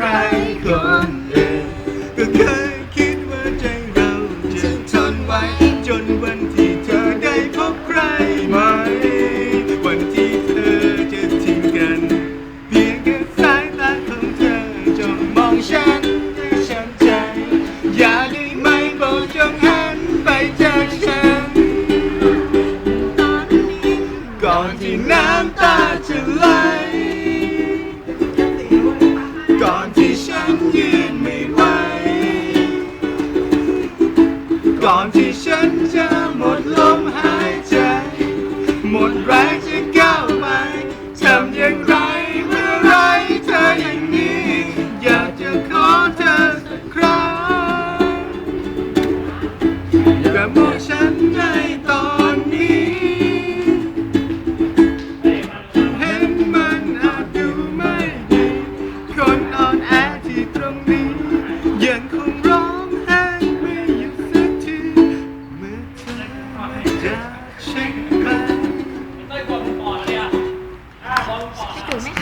ครคนอื่นก็เคยคิดว่าใจเราจะทนไว้จนวันที่เธอได้พบใครใหม่วันที่เธอจะทิ้งกัน เพียงแค่สายตาของเธอจงมองฉันให้ช้ำใจ อย่าได้ไหมโปรดจงหันไปจากฉัน ตอนนี้ก่อนที่น้ำตาจะไหล ก่อนที่ฉันจะหมดลมหายใจ หมดแรงจะก้าวไปทำอย่างไรเมื่อไรเธออย่างนี้ อยากจะขอเธอสักครั้งอย่ามองฉัน จะเช็คกันไม่ต้องกดปอดเลยอะอ่าบอลปอดพี่ตุ๋ยไหมคะ